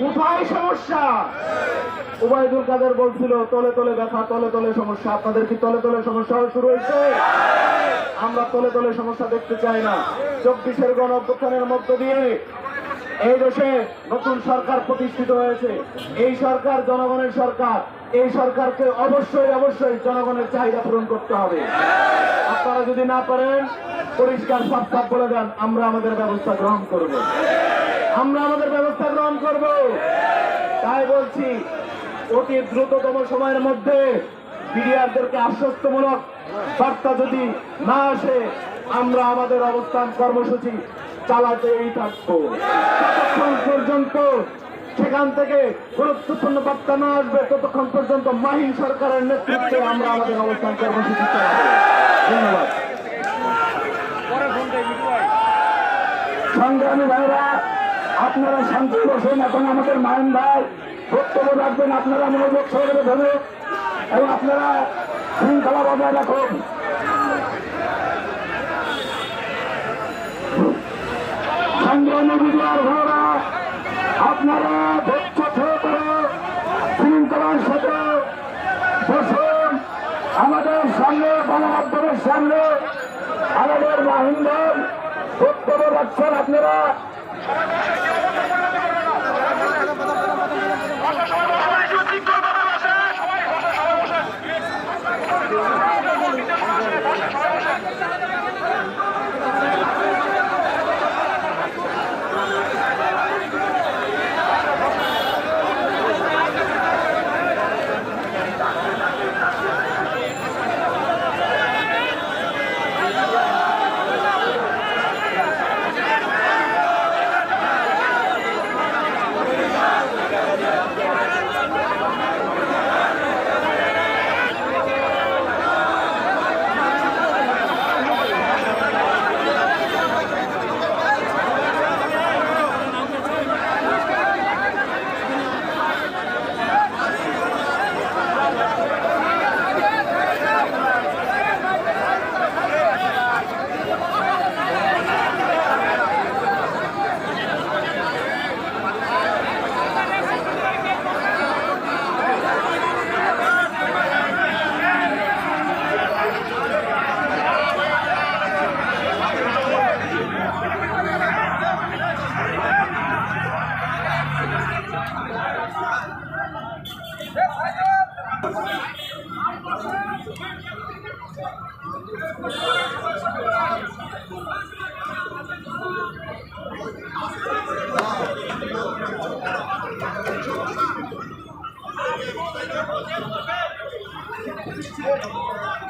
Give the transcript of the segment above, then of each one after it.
কোথায় সমস্যা। উবায়দুল কাদের বলছিল, তলে তলে ব্যথা, তলে তলে সমস্যা। আপনাদের কি তলে তলে সমস্যা শুরু হয়েছে? আমরা তলে তলে সমস্যা দেখতে চাই না। চব্বিশের গণ অভ্যুত্থানের মধ্য দিয়ে এই দেশে নতুন সরকার প্রতিষ্ঠিত হয়েছে। এই সরকার জনগণের সরকার। এই সরকারকে অবশ্যই অবশ্যই জনগণের চাহিদা পূরণ করতে হবে। আপনারা যদি না পারেন, পরিষ্কার সাফ বলে দেন, আমরা আমাদের ব্যবস্থা গ্রহণ করব। আমরা আমাদের ব্যবস্থা গ্রহণ করব। তাই বলছি অতি দ্রুততম সময়ের মধ্যে বিডিআরদেরকে আশ্বস্তমূলক বার্তা যদি না আসে আমরা আমাদের অবস্থান কর্মসূচি চালাতেই থাকব। ততক্ষণ পর্যন্ত সেখান থেকে গুরুত্বপূর্ণ বার্তা না আসবে ততক্ষণ পর্যন্ত মাহিন সরকারের নেতৃত্বে আমরা আমাদের অবস্থান কর্মসূচি চালাবো। ধন্যবাদ। সংগ্রামী ভাইরা আপনারা শান্তি বসেন এখন আমাদের মায়ন ভাই। বক্তব্য রাখবেন, আপনারা মনোযোগ সহকারে ধরে এবং আপনারা শৃঙ্খলা বজায় রাখুন। আপনারা ধৈর্য শৃঙ্খলার সাথে বসুন। আমাদের সামনে, গণমাধ্যমের সামনে আমাদের মাহিন্দর বক্তব্য রাখছেন আপনারা।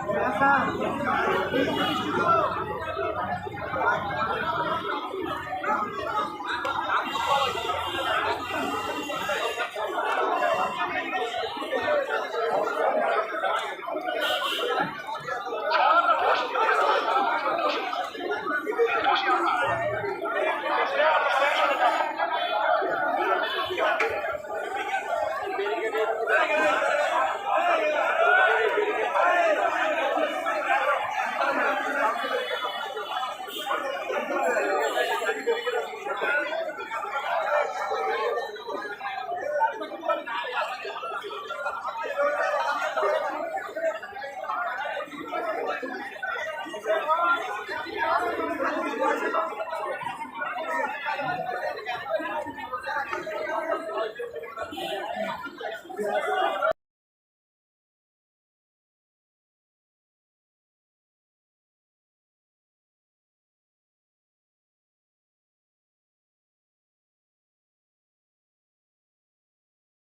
Engraçado.